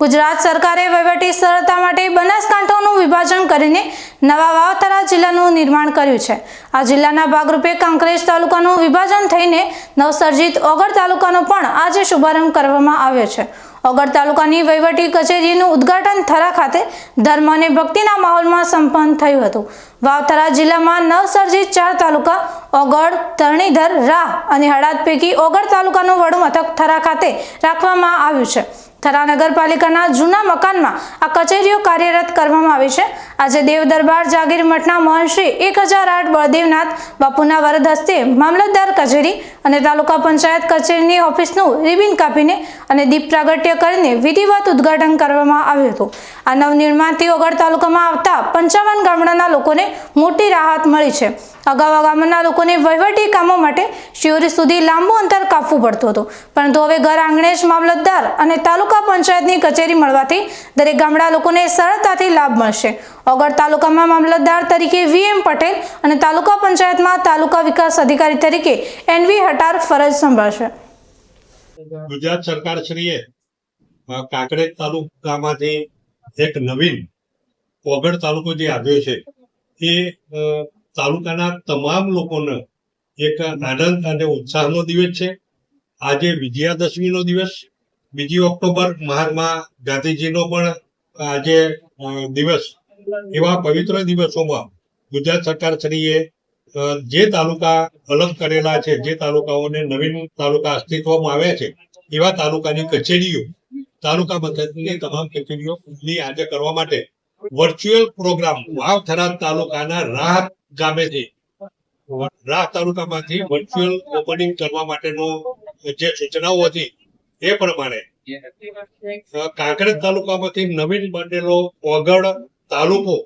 ગુજરાત સરકારે વહીવટી સરળતા માટે બનાસકાંઠાનું વિભાજન કરીને નવા વાવતરા જિલ્લાનું નિર્માણ કર્યું છે. આ જિલ્લાના ભાગરૂપે કાંકરેજ તાલુકાનું વિભાજન થઈને નવસર્જિત ઓગળ તાલુકાનો પણ આજે શુભારંભ કરવામાં આવ્યો છે. ઓગળ તાલુકાની વહીવટી કચેરીનું ઉદ્ઘાટન થરા ખાતે ધર્મ અને ભક્તિના માહોલમાં સંપન્ન થયું હતું. વાવથરા જિલ્લામાં નવસર્જિત ચાર તાલુકા ઓગળ તરણીધર, રાહ અને હળાદ પૈકી ઓગળ તાલુકાનું વડું મથક થરા ખાતે રાખવામાં આવ્યું છે. થરા નગરપાલિકાના જૂના મકાનમાં આ કચેરીઓ કાર્યરત કરવામાં આવી છે. આજે દેવદરબાર જાગીર મઠના મહંશ્રી એક હજાર આઠ બળદેવનાથ બાપુના વરદ હસ્તે મામલતદાર કચેરી અને તાલુકા પંચાયત કચેરીની ઓફિસનું રિબિન કાપીને અને દીપ પ્રાગટ્ય કરીને વિધિવત ઉદ્ઘાટન કરવામાં આવ્યું હતું. આ નવનિર્માણથી ઓગળ તાલુકામાં આવતા પંચાવન ગામડાના લોકોને મોટી રાહત મળી છે. અગાઉ ગામડાના લોકોને વહીવટી કામો માટે શિવરી સુધી લાંબુ અંતર કાપવું પડતું હતું. પરંતુ હવે ઘર આંગણે જ મામલતદાર અને તાલુકા પંચાયતની કચેરી મળવાથી દરેક ગામડા લોકોને સરળતાથી લાભ મળશે. ઓગળ તાલુકામાં મામલતદાર તરીકે વીએમ પટેલ અને તાલુકા પંચાયતમાં તાલુકા વિકાસ અધિકારી તરીકે એનવી હટાર ફરજ સંભાળશે. ગુજરાત સરકાર શ્રીએ કાંકરેજ તાલુકામાંથી એક નવીન ઓગળ તાલુકો જે આવ્યો છે, એ તાલુકાના તમામ લોકોને એક આનંદ અને ઉત્સાહનો દિવસ છે. આજે વિજયાદશમીનો દિવસ, બીજી ઓક્ટોબર મહાત્મા ગાંધીજીનો પણ આજે દિવસ એવા પવિત્ર દિવસોમાં ગુજરાત સરકાર શ્રીએ જે તાલુકા અલગ કરેલા છે, જે તાલુકાઓને નવીન તાલુકા અસ્તિત્વમાં આવ્યા છે, એવા તાલુકાની કચેરીઓ, તાલુકા મથકની તમામ કચેરીઓ આજે કરવા માટે વર્ચ્યુઅલ પ્રોગ્રામ વાવ થરાદ તાલુકાના રાહ ગામેથી રાહ તાલુકામાંથી વર્ચ્યુઅલ ઓપનિંગ કરવા માટેનો જે સૂચનાઓ હતી, એ પ્રમાણે કાંકરેજ તાલુકામાંથી નવીન બનેલો ઓગળ તાલુકો.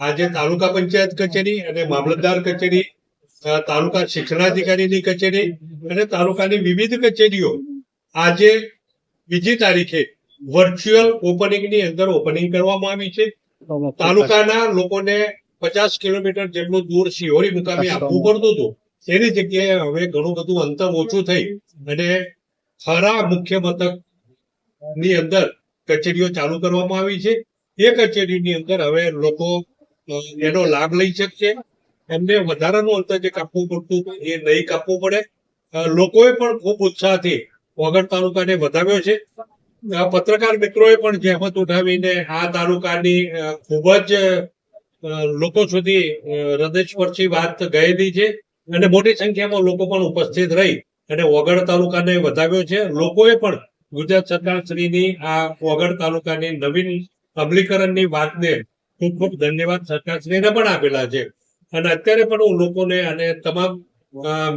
આજે તાલુકા પંચાયત કચેરી અને મામલતદાર કચેરી તાલુકા શિક્ષણાધિકારીની કચેરી અને તાલુકાની વિવિધ કચેરીઓ આજે બીજી તારીખે વર્ચ્યુઅલ ઓપનિંગની અંદર ઓપનિંગ કરવામાં આવી છે. તાલુકાના લોકોને પચાસ કિલોમીટર જેટલું દૂર શિહોરી મુકામે આપવું પડતું હતું. તેની જગ્યાએ હવે ઘણું બધું અંતર ઓછું થઈ અને ખરા મુખ્ય મથકની અંદર કચેરીઓ ચાલુ કરવામાં આવી છે. એ કચેરીની અંદર હવે લોકો એનો લાભ લઈ શકશે. એમને વધારાનું અંતર જે કાપવું પડતું એ નહીં કાપવું પડે. લોકોએ પણ ખૂબ ઉત્સાહથી વગર તાલુકાને વધાવ્યો છે. પત્રકાર મિત્રોએ પણ જહેમત ઉઠાવીને આ તાલુકાની ખૂબ જ લોકો સુધી હૃદયસ્પર્શી વાત ગયેલી છે અને મોટી સંખ્યામાં લોકો પણ ઉપસ્થિત રહી અને વગર તાલુકાને વધાવ્યો છે. લોકોએ પણ ગુજરાત સરકાર શ્રીની આ વગર તાલુકાની નવીન અમલીકરણની વાતને ખૂબ ખૂબ ધન્યવાદ સરકારશ્રીને પણ આપેલા છે. અને અત્યારે પણ હું લોકોને અને તમામ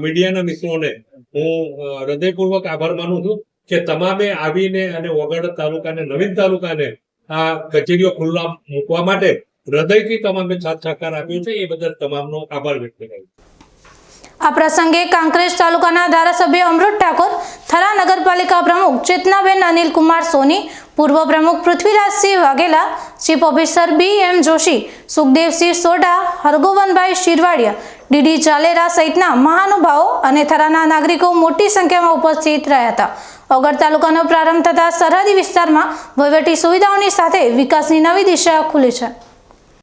મીડિયાના મિત્રોને હું હૃદયપૂર્વક આભાર માનું છું કે તમામે આવીને અને વગડ તાલુકાને નવીન તાલુકાને આ કચેરીઓ ખુલ્લા મૂકવા માટે હૃદયથી તમામે સાથ સહકાર આપ્યો છે. એ બદલ તમામનો આભાર વ્યક્ત કરું આ પ્રસંગે કાંકરેજ તાલુકાના ધારાસભ્ય અમૃત ઠાકોર થરા નગરપાલિકા પ્રમુખ ચેતનાબેન અનિલ કુમાર સોની પૂર્વ પ્રમુખ Prithvirajsinh Vaghela, chief officer B M Joshi, Sukhdevsinh Sodha Hargovanbhai Shirvadiya, DD Chalera સહિતના મહાનુભાવો અને થરાના નાગરિકો મોટી સંખ્યામાં ઉપસ્થિત રહ્યા હતા. ઓગર તાલુકાનો પ્રારંભ થતા સરહદી વિસ્તારમાં વહીવટી સુવિધાઓની સાથે વિકાસની નવી દિશા ખુલી છે.